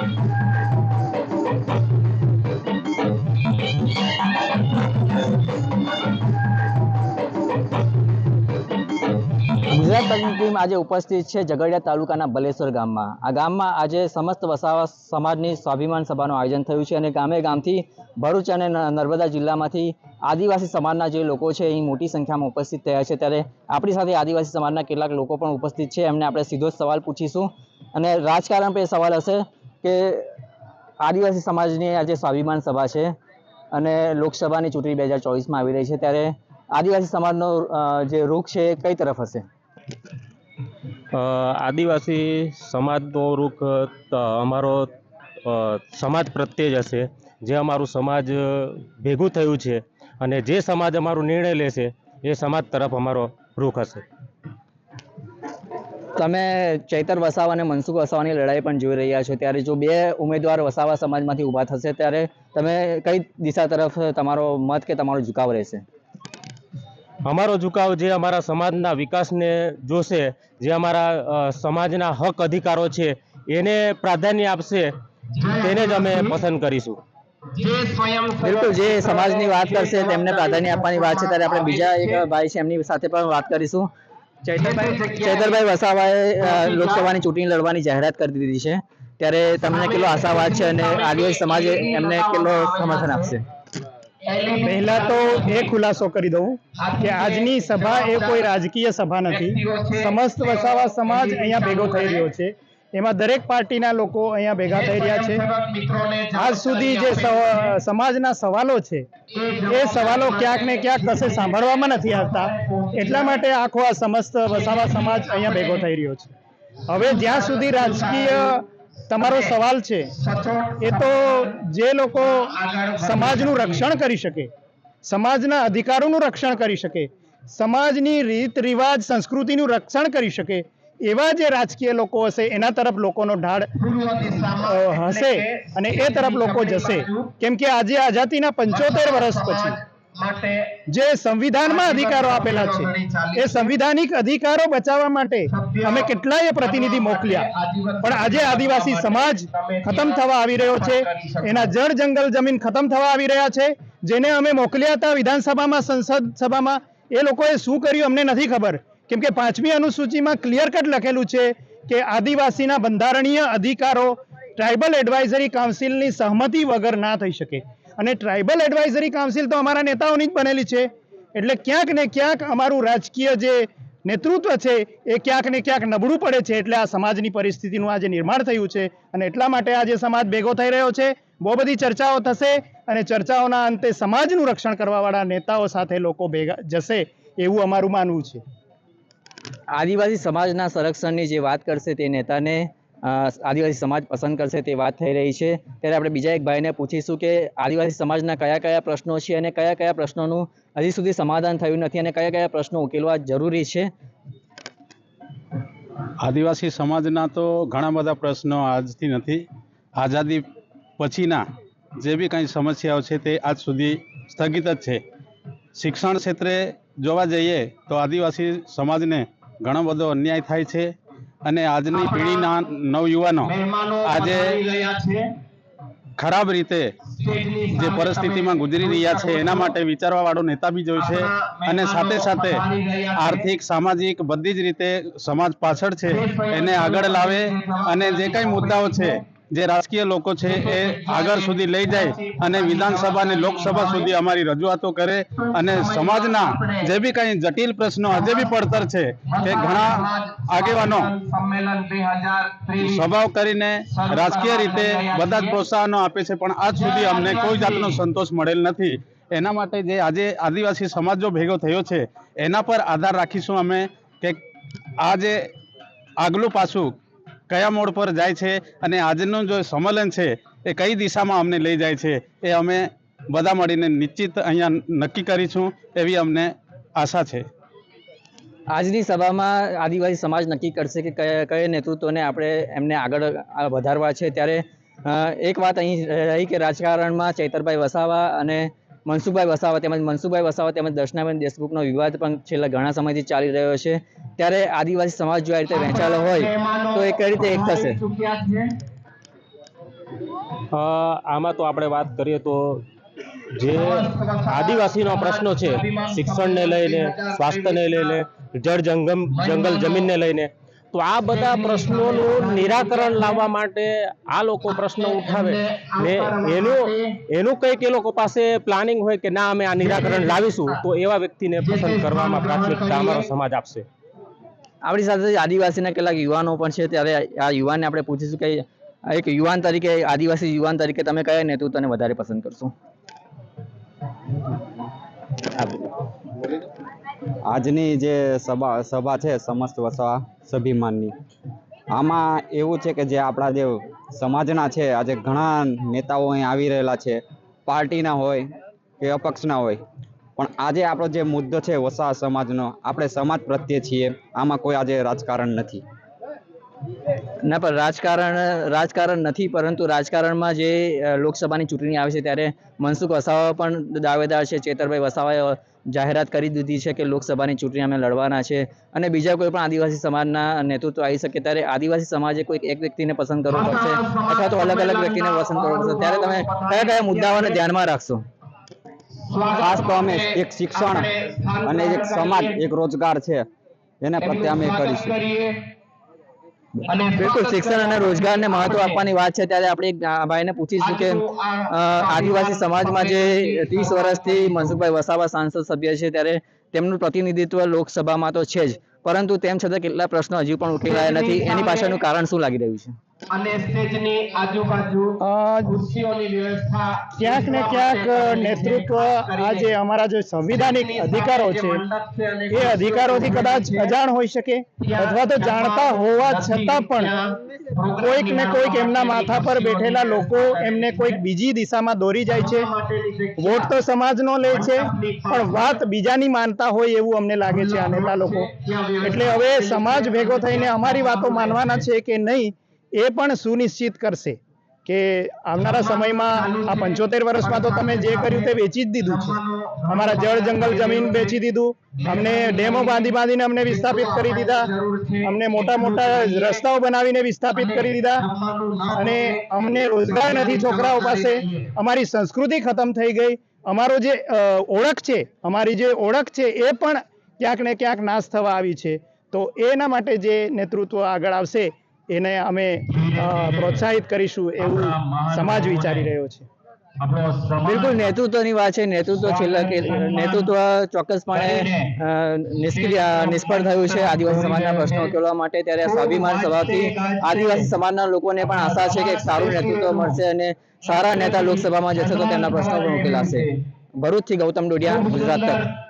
Gujarat તકની team આજે ઉપસ્થિત છે ઝઘડિયા તાલુકાના બલેશ્વર ગામમાં. આ ગામમાં આજે સમસ્ત વસાવા સમાજની સ્વાભિમાન સભાનું આયોજન થયું છે અને ગામે ગામથી ભરૂચ અને નર્મદા જિલ્લામાંથી આદિવાસી સમાજના જે લોકો છે એ મોટી સંખ્યામાં ઉપસ્થિત થયા છે. ત્યારે આપણી સાથે આદિવાસી સમાજના કેટલાક લોકો પણ ઉપસ્થિત છે. એમને આપણે સીધો જ સવાલ પૂછીશું. અને રાજકારણ પર સવાલ હશે કે આદિવાસી સમાજની આજે સ્વાભિમાન સભા છે અને લોકસભાની ચૂંટણી બે હજાર ચોવીસમાં આવી રહી છે, ત્યારે આદિવાસી સમાજનો જે રૂખ છે એ કઈ તરફ હશે? આદિવાસી સમાજનો રૂખ અમારો સમાજ પ્રત્યે જ હશે. જે અમારું સમાજ ભેગું થયું છે અને જે સમાજ અમારો નિર્ણય લેશે, એ સમાજ તરફ અમારો રૂખ હશે. તમે ચૈતર વસાવા અને મનસુખ વસાવાની લડાઈ પણ જોઈ રહ્યા છો. ત્યારે જો બે ઉમેદવાર વસાવા સમાજમાંથી ઊભા થશે ત્યારે તમે કઈ દિશા તરફ તમારો મત કે તમારો ઝુકાવ રહેશે? અમારો ઝુકાવ જે અમારા સમાજના વિકાસને જોશે જે અમારા સમાજના હક અધિકારો છે એને પ્રાધાન્ય આપશે તેને જ અમે પસંદ કરીશું. બિલકુલ જે સમાજની વાત કરશે તેમને પ્રાધાન્ય આપવાની વાત છે. ત્યારે આપણે બીજા એક ભાઈ છે એમની સાથે પણ વાત કરીશું. ચૈતરભાઈ વસાવાએ લોકસભાની ચૂંટણી લડવાની જાહેરાત કરી દીધી છે. ત્યારે તમને કેટલો આશાવાદ છે અને આદિવાસી સમાજે એમને કેટલો સમર્થન આપશે? પહેલા તો એ ખુલાસો કરી દઉં કે આજની સભા એ કોઈ રાજકીય સભા નથી. સમસ્ત વસાવા સમાજ અહીંયા ભેગો થઈ રહ્યો છે. એમાં દરેક પાર્ટીના લોકો અહીંયા ભેગા થઈ રહ્યા છે. આજ સુધી જે સમાજના સવાલો છે એ સવાલો ક્યાંક ને ક્યાંક કશે સાંભળવામાં નથી આવતા. એટલા માટે આખો આ સમસ્ત વસાવા સમાજ અહીંયા ભેગો થઈ રહ્યો છે. હવે જ્યાં સુધી રાજકીય તમારો સવાલ છે એ તો જે લોકો સમાજનું રક્ષણ કરી શકે સમાજના અધિકારોનું રક્ષણ કરી શકે સમાજની રીત રિવાજ સંસ્કૃતિનું રક્ષણ કરી શકે એવા જે રાજકીય લોકો હશે, એના તરફ લોકોનો ઢાળ હશે અને એ તરફ લોકો જશે. કેમ કે આજે આઝાદીના પંચોતેર વર્ષ પછી જે સંવિધાનમાં અધિકારો આપેલા છે, એ સંવિધાનિક અધિકારો બચાવવા માટે અમે કેટલાય પ્રતિનિધિ મોકલ્યા. પણ આજે આદિવાસી સમાજ ખતમ થવા આવી રહ્યો છે, એના જળ જંગલ જમીન ખતમ થવા આવી રહ્યા છે, જેને અમે મોકલ્યા હતા વિધાનસભામાં, સંસદ સભામાં, એ લોકોએ શું કર્યું અમને નથી ખબર. કેમ કે પાંચમી અનુસૂચિમાં ક્લિયર કટ લખેલું છે કે આદિવાસીના બંધારણીય અધિકારો ટ્રાઇબલ એડવાઇઝરી કાઉન્સિલની સહમતિ વગર ના થઈ શકે. અને ટ્રાઇબલ એડવાઇઝરી કાઉન્સિલ તો અમારા નેતાઓની જ બનેલી છે. એટલે ક્યાંક ને ક્યાંક અમારું રાજકીય જે નેતૃત્વ છે એ ક્યાંક ને ક્યાંક નબળું પડે છે એટલે આ સમાજની પરિસ્થિતિનું આજે નિર્માણ થયું છે. અને એટલા માટે આજે સમાજ ભેગો થઈ રહ્યો છે. બહુ બધી ચર્ચાઓ થશે અને ચર્ચાઓના અંતે સમાજનું રક્ષણ કરવાવાળા નેતાઓ સાથે લોકો ભેગા જશે એવું અમારું માનવું છે. આદિવાસી સમાજના સંરક્ષણની જે વાત કરશે તે નેતાને આદિવાસી સમાજ પસંદ કરશે તે વાત થઈ રહી છે. ત્યારે આપણે બીજા એક ભાઈને પૂછીશું કે આદિવાસી સમાજના કયા કયા પ્રશ્નો છે અને કયા કયા પ્રશ્નોનું હજી સુધી સમાધાન થયું નથી અને કયા કયા પ્રશ્નો ઉકેલવા જરૂરી છે? આદિવાસી સમાજના તો ઘણા બધા પ્રશ્નો આજથી નથી. આઝાદી પછીના જે બી કંઈ સમસ્યાઓ છે તે આજ સુધી સ્થગિત જ છે. શિક્ષણ ક્ષેત્રે જોવા જઈએ તો આદિવાસી સમાજને ઘણો બધો અન્યાય થાય છે અને આજની પેઢીના નવયુવાનો આજે ખરાબ રીતે જે પરિસ્થિતિમાં ગુજરી રહ્યા છે એના માટે વિચારવા વાળો નેતા બી જોઈ છે અને સાથે સાથે આર્થિક સામાજિક બધી જ રીતે સમાજ પાછળ છે. એને આગળ લાવે અને જે કઈ મુદ્દાઓ છે જે રાજકીય લોકો છે એ આગળ સુધી લઈ જાય અને વિધાનસભા અને લોકસભા સુધી અમારી રજૂઆતો કરે અને સમાજના જે બી કઈ જટિલ પ્રશ્નો હજે બી પડતર છે તે ઘણા આગેવાનો સ્વભાવ કરીને રાજકીય રીતે બધા જ પ્રોત્સાહનો આપે છે, પણ આજ સુધી અમને કોઈ જાતનો સંતોષ મળેલ નથી. એના માટે જે આજે આદિવાસી સમાજ જો ભેગો થયો છે, એના પર આધાર રાખીશું અમે કે આ જે આગલું પાછું કયા મોડ પર જાય છે અને આજનું જે સંમેલન છે, એ કઈ દિશામાં અમને લઈ જાય છે, એ અમે બધા મળીને નિશ્ચિત અહીંયા નક્કી કરીશું એવી અમને આશા છે. આજની સભામાં આદિવાસી સમાજ નક્કી કરશે કે કયા કયા નેતૃત્વને આપણે એમને આગળ વધારવા છે. ત્યારે એક વાત અહીં રહી કે રાજકારણમાં ચૈતરભાઈ વસાવા અને મનસુખભાઈ વસાવા તેમજ મનસુખભાઈ વસાવા તેમજ દર્શનાબેન દેશમુખનો વિવાદ પણ છેલ્લા ઘણા સમયથી ચાલી રહ્યો છે. ત્યારે આદિવાસી સમાજ જો આ રીતે વહેંચાયેલો હોય, તો એ કઈ રીતે એક થશે? આમાં તો આપણે વાત કરીએ તો જે આદિવાસીનો પ્રશ્નો છે, શિક્ષણને લઈને, સ્વાસ્થ્યને લઈને, જળ જંગમ, જંગલ જમીનને લઈને તો આ બધા પ્રશ્નોનું નિરાકરણ લાવવા માટે આ લોકો પ્રશ્ન ઉઠાવે. ને એનું એનું કંઈક એ લોકો પાસે પ્લાનિંગ હોય કે ના અમે આ નિરાકરણ લાવીશું તો એવા વ્યક્તિને પસંદ કરવામાં પ્રાથમિકતા અમારો સમાજ આપશે. આપણી સાથે આદિવાસીના કેટલાક યુવાનો પણ છે ત્યારે આ યુવાનને આપણે પૂછીશું કે એક યુવાન તરીકે આદિવાસી યુવાન તરીકે તમે કયા નેતૃત્વને વધારે પસંદ કરશો? આજની જે સભા સભા છે, સમસ્ત વસવા સભિમાનની આમાં એવું છે કે જે આપણા જે સમાજના છે, આજે ઘણા નેતાઓ અહીં આવી રહેલા છે. પાર્ટીના હોય કે અપક્ષના હોય. પણ આજે આપણો જે મુદ્દો છે વસા સમાજનો, આપણે સમાજ પ્રત્યે છીએ. આમાં કોઈ આજે રાજકારણ નથી. ના, પણ રાજકારણ રાજકારણ નથી, પરંતુ રાજકારણમાં જે લોકસભાની ચૂંટણી આવે છે ત્યારે મનસુખ વસાવા પણ દાવેદાર છે. ચેતરભાઈ વસાવાએ જાહેરાત કરી દીધી છે કે લોકસભાની ચૂંટણી અમે લડવાના છે. અને બીજા કોઈ પણ આદિવાસી સમાજના નેતૃત્વ આવી શકે ત્યારે આદિવાસી સમાજે કોઈક એક વ્યક્તિને પસંદ કરવું પડશે અથવા તો અલગ અલગ વ્યક્તિને પસંદ કરવું પડશે. ત્યારે તમે કયા કયા મુદ્દાઓને ધ્યાનમાં રાખશો? ખાસ તો અમે એક શિક્ષણ અને એક સમાજ, એક રોજગાર છે. એના પ્રત્યે અમે કરીશું. બિલકુલ શિક્ષણ અને રોજગારને મહત્વ આપવાની વાત છે. ત્યારે આપણે એક ને ભાઈને પૂછીશું કે આદિવાસી સમાજમાં જે ત્રીસ વર્ષથી મનસુખભાઈ વસાવા સાંસદ સભ્ય છે ત્યારે તેમનું પ્રતિનિધિત્વ લોકસભામાં તો છે જ. પરંતુ તેમ છતાં કેટલા પ્રશ્નો હજુ પણ ઉકેલાયા નથી. એની પાછળનું કારણ શું લાગી રહ્યું છે? અને સ્ટેજની આજુબાજુ ખુરશીઓની વ્યવસ્થા ક્યાંક ને ક્યાંક નેતૃત્વ આ અમારા જે સંવિધાનિક અધિકારો છે એ અધિકારોથી કદાચ અજાણ હોઈ શકે અથવા તો જાણતા હોવા છતાં પણ કોઈક ને કોઈક એમના માથા પર બેઠેલા લોકો એમને કોઈક બીજી દિશામાં દોરી જાય છે. વોટ તો સમાજનો લે છે પણ વાત બીજાની માનતા હોય એવું અમને લાગે છે આ નેતા લોકો. એટલે હવે સમાજ ભેગો થઈને અમારી વાતો માનવાના છે કે નહીં એ પણ સુનિશ્ચિત કરશે કે આવનારા સમયમાં આ પંચોતેર વર્ષમાં તો તમે જે કર્યું તે વેચી જ દીધું છે. અમારા જળ જંગલ જમીન વેચી દીધું. અમને ડેમો બાંધી બાંધીને અમને વિસ્થાપિત કરી દીધા. અમને મોટા મોટા રસ્તાઓ બનાવીને વિસ્થાપિત કરી દીધા. અને અમને રોજગાર નથી છોકરાઓ પાસે. અમારી સંસ્કૃતિ ખતમ થઈ ગઈ. અમારો જે ઓળખ છે અમારી જે ઓળખ છે એ પણ ક્યાંક ને ક્યાંક નાશ થવા આવી છે. તો એના માટે જે નેતૃત્વ આગળ આવશે એને અમે પ્રોત્સાહિત કરીશું એવું સમાજ વિચારી રહ્યો છે. બિલકુલ નેતૃત્વની વાત છે. નેતૃત્વ છેલ્લા કે નેતૃત્વ ચોક્કસપણે નિષ્ક્રિય નિષ્ફળ થયું છે આદિવાસી સમાજના પ્રશ્નો ઉકેલવા માટે. ત્યારે સ્વાભિમાન સભાથી આદિવાસી સમાજના લોકોને પણ આશા છે કે સારું નેતૃત્વ મળશે અને સારા નેતા લોકસભામાં જશે તો તેમના પ્રશ્નો પણ ઉકેલાશે. ભરૂચથી ગૌતમ ડોડિયા ગુજરાત તક.